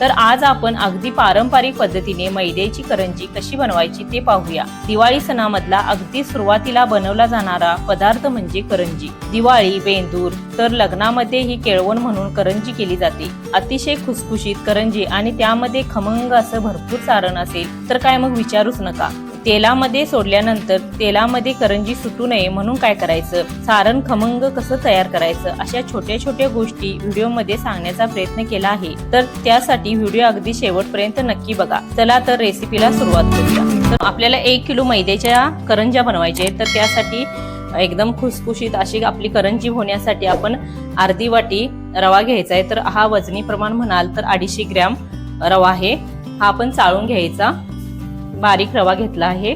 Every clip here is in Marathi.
तर आज आपण अगदी पारंपरिक पद्धतीने मैद्याची करंजी कशी बनवायची ते पाहूया. दिवाळी सणामधला अगदी सुरुवातीला बनवला जाणारा पदार्थ म्हणजे करंजी. दिवाळी बेंदूर तर लग्नामध्ये ही केळवण म्हणून करंजी केली जाते. अतिशय खुसखुशीत करंजी आणि त्यामध्ये खमंग असं भरपूर सारण असेल तर काय मग विचारूच नका. तेलामध्ये सोडल्यानंतर तेलामध्ये करंजी सुटू नये म्हणून काय करायचं? सारण खमंग कसं तयार करायचं? अशा छोट्या छोट्या गोष्टी व्हिडिओमध्ये सांगण्याचा प्रयत्न केला आहे. तर त्यासाठी व्हिडिओ अगदी शेवटपर्यंत नक्की बघा. चला तर रेसिपीला सुरुवात करूया. तर आपल्याला एक किलो मैद्याच्या करंज्या बनवायच्या आहेत. तर त्यासाठी एकदम खुसखुशीत अशी आपली करंजी होण्यासाठी आपण अर्धी वाटी रवा घ्यायचा आहे. तर हा वजनी प्रमाण म्हणाल तर अडीचशे ग्रॅम रवा आहे. हा आपण चाळून घ्यायचा. बारीक रवा घेतला आहे.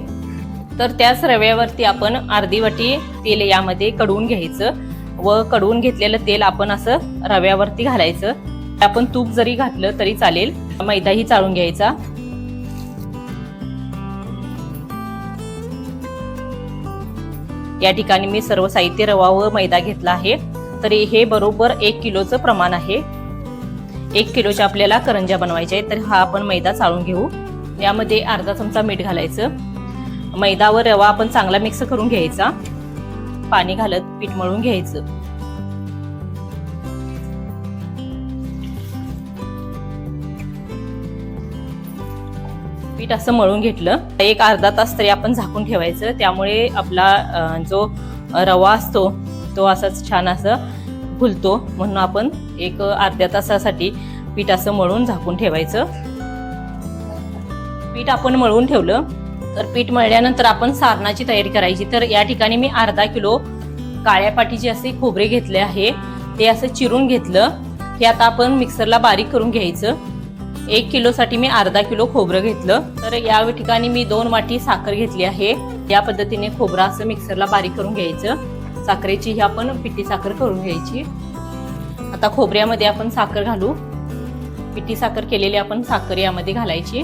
तर त्याच रव्यावरती आपण अर्धी वाटी तेल यामध्ये कडवून घ्यायचं व कडवून घेतलेलं तेल आपण असं रव्यावरती घालायचं. आपण तूप जरी घातलं तरी चालेल. मैदाही चाळून घ्यायचा. या ठिकाणी मी सर्व साहित्य रवा व मैदा घेतला आहे. तरी हे बरोबर एक किलोचं प्रमाण आहे. एक किलोच्या आपल्याला करंज्या बनवायच्या आहेत. तर हा आपण मैदा चाळून घेऊ. यामध्ये अर्धा चमचा मीठ घालायचं. मैदा व रवा आपण चांगला मिक्स करून घ्यायचा. पाणी घालत पीठ मळून घ्यायचं. पीठ असं मळून घेतलं. एक अर्धा तास तरी आपण झाकून ठेवायचं. त्यामुळे आपला जो रवा असतो तो असाच छान असं फुलतो. म्हणून आपण एक अर्ध्या तासासाठी पीठ असं मळून झाकून ठेवायचं. पीठ आपण मळून ठेवलं. तर पीठ मळल्यानंतर आपण सारणाची तयारी करायची. तर या ठिकाणी मी अर्धा किलो काळ्या पाठीचे असे खोबरे घेतले आहे ते असं चिरून घेतलं. हे आता आपण मिक्सरला बारीक करून घ्यायचं. एक किलोसाठी मी अर्धा किलो खोबरं घेतलं. तर या ठिकाणी मी दोन वाटी साखर घेतली आहे. या पद्धतीने खोबरं असं मिक्सरला बारीक करून घ्यायचं. साखरेची ही आपण पिठी साखर करून घ्यायची. आता खोबऱ्यामध्ये आपण साखर घालू. पिठी साखर केलेली आपण साखर यामध्ये घालायची.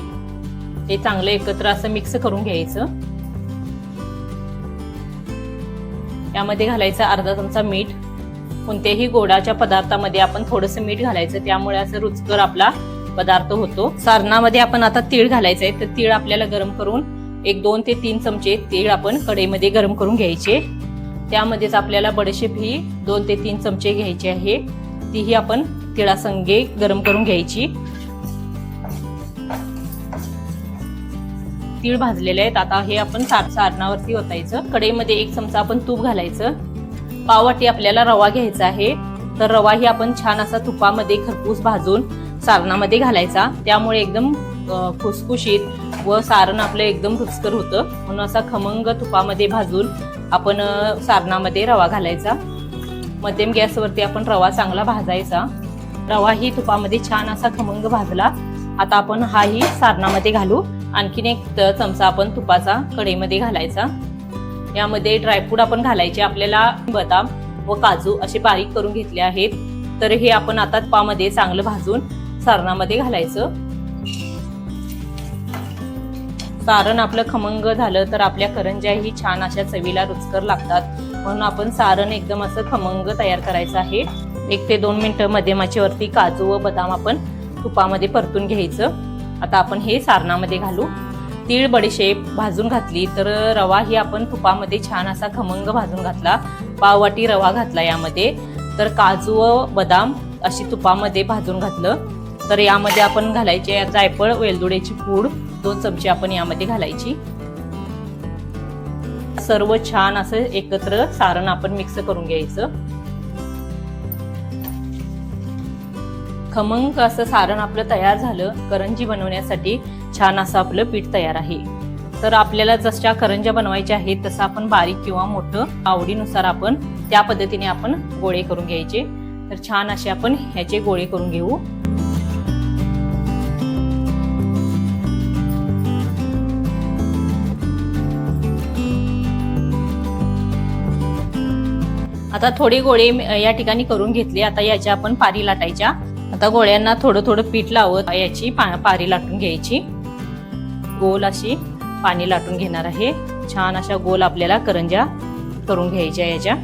हे चांगलं एकत्र असं मिक्स करून घ्यायचं. यामध्ये घालायचं अर्धा चमचा मीठ. कोणत्याही गोडाच्या पदार्थामध्ये आपण थोडंसं मीठ घालायचं त्यामुळे असं रुचकर आपला पदार्थ होतो. सारणामध्ये आपण आता तीळ घालायचं आहे तर तीळ आपल्याला गरम करून एक दोन ते तीन चमचे तीळ आपण कढईमध्ये गरम करून घ्यायचे. त्यामध्येच आपल्याला बडशेप ही दोन ते तीन चमचे घ्यायचे आहे. तीही आपण तिळासंगे गरम करून घ्यायची. तीळ भाजलेले आहेत. आता हे आपण सार सारणावरती ओतायचं. कढईमध्ये एक चमचा आपण तूप घालायचं. पाववाटी आपल्याला रवा घ्यायचा आहे. तर रवा ही आपण छान असा तुपामध्ये खरपूस भाजून सारणामध्ये घालायचा. त्यामुळे एकदम खुसखुशीत व सारण आपलं एकदम रुचकर होतं. म्हणून असा खमंग तुपामध्ये भाजून आपण सारणामध्ये रवा घालायचा. मध्यम गॅसवरती आपण रवा चांगला भाजायचा. रवा ही तुपामध्ये छान असा खमंग भाजला. आता आपण हाही सारणामध्ये घालू. आणखीन एक चमचा आपण तुपाचा कढईमध्ये घालायचा. यामध्ये ड्रायफ्रूट आपण घालायचे. आपल्याला बदाम व काजू असे बारीक करून घेतले आहेत. तर हे आपण आता तुपामध्ये चांगलं भाजून सारणामध्ये घालायचं. सारण आपलं खमंग झालं तर आपल्या करंज्याही छान अशा चवीला रुचकर लागतात. म्हणून आपण सारण एकदम असं खमंग तयार करायचं आहे. एक ते दोन मिनिटं मध्यमाच्यावरती काजू व बदाम आपण तुपामध्ये परतून घ्यायचं. आता आपण हे सारणामध्ये घालू. तीळ बडीशेप भाजून घातली तर रवा ही आपण तुपामध्ये छान असा खमंग भाजून घातला. पाववाटी रवा घातला यामध्ये. तर काजू व बदाम अशी तुपामध्ये भाजून घातलं. तर यामध्ये आपण घालायचे जायफळ वेलदुड्याची पूड दोन चमचे आपण यामध्ये घालायची. सर्व छान असं एकत्र सारण आपण मिक्स करून घ्यायचं. खमंग असं सारण आपलं तयार झालं. करंजी बनवण्यासाठी छान असं आपलं पीठ तयार आहे. तर आपल्याला जशा करंज्या बनवायच्या आहेत तसं आपण बारीक किंवा मोठं आवडीनुसार आपण त्या पद्धतीने आपण गोळे करून घ्यायचे. तर छान असे आपण ह्याचे गोळे करून घेऊ. आता थोडे गोळे या ठिकाणी करून घेतले. आता याच्या आपण पारी लाटायच्या. आता गोळ्यांना थोडं थोडं पीठ लावत याची पा- पारी लाटून घ्यायची. गोल अशी पाणी लाटून घेणार आहे. छान अशा गोल आपल्याला करंज्या करून घ्यायच्या याच्या.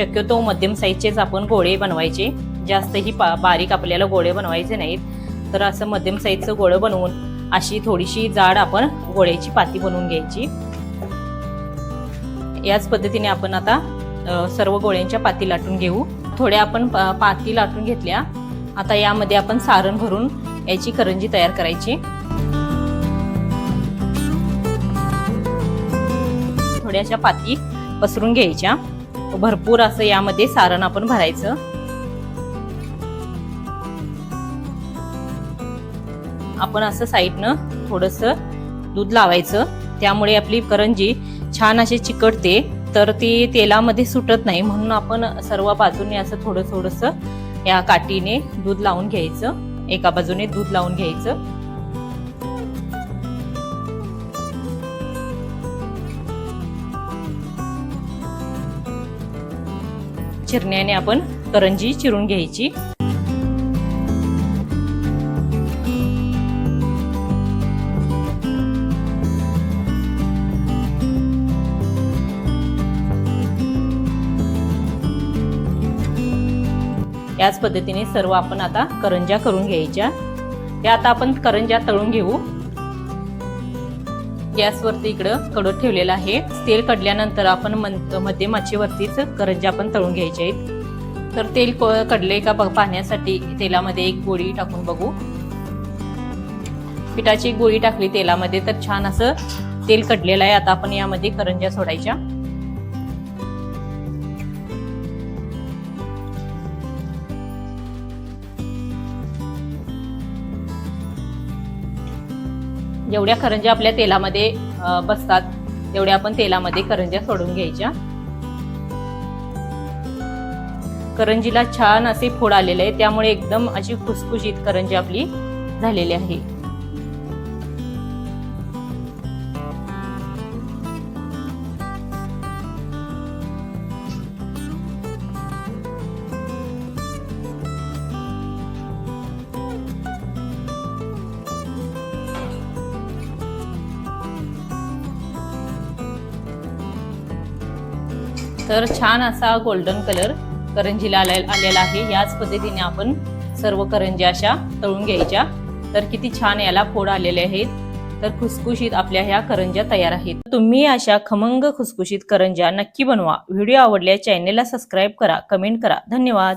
शक्यतो मध्यम साईजचेच आपण गोळे बनवायचे. जास्तही पा बारीक आपल्याला गोळे बनवायचे नाहीत. तर असं मध्यम साईजचं गोळं बनवून अशी थोडीशी जाड आपण गोळ्याची पाती बनवून घ्यायची. याच पद्धतीने आपण आता सर्व गोळ्यांच्या पाती लाटून घेऊ. थोड्या आपण पाती लाटून घेतल्या. आता यामध्ये आपण सारण भरून याची करंजी तयार करायची. थोड्याशा पाती पसरून घ्यायच्या. भरपूर असं यामध्ये सारण आपण भरायचं. आपण असं साईडनं थोडस दूध लावायचं. त्यामुळे आपली करंजी छान अशी चिकटते तर ती तेलामध्ये सुटत नाही. म्हणून आपण सर्व बाजूने असं थोडं थोडस या काठीने दूध लावून घ्यायचं. एका बाजूने दूध लावून घ्यायचं. चिरण्याने आपण करंजी चिरून घ्यायची. याच पद्धतीने सर्व आपण आता करंज्या करून घ्यायच्या. या आता आपण करंज्या तळून घेऊ. गॅसवरती इकडं कडत ठेवलेलं आहे. तेल कडल्यानंतर आपण मध्ये मध्यम आचेवरतीच करंज्या आपण तळून घ्यायचे आहेत. तर तेल कडले का बघ पाहण्यासाठी तेलामध्ये एक गोळी टाकून बघू. पिठाची गोळी टाकली तेलामध्ये तर छान असं तेल कडलेलं आहे. आता आपण यामध्ये करंज्या सोडायच्या. जेवढ्या करंज्या आपल्या तेलामध्ये बसतात तेवढ्या आपण तेलामध्ये करंज्या सोडून घ्यायच्या. करंजीला छान असे फोड आलेले आहे त्यामुळे एकदम अशी खुसखुशीत करंजी आपली झालेली आहे. तर छान असा गोल्डन कलर करंजीला आलेला आहे. याच पद्धतीने आपण सर्व करंज्या अशा तळून घ्यायच्या. तर किती छान याला फोड आलेले आहेत. तर खुसखुशीत आपल्या ह्या करंज्या तयार आहेत. तुम्ही अशा खमंग खुसखुशीत करंज्या नक्की बनवा. व्हिडिओ आवडल्या चॅनेलला सबस्क्राईब करा कमेंट करा. धन्यवाद.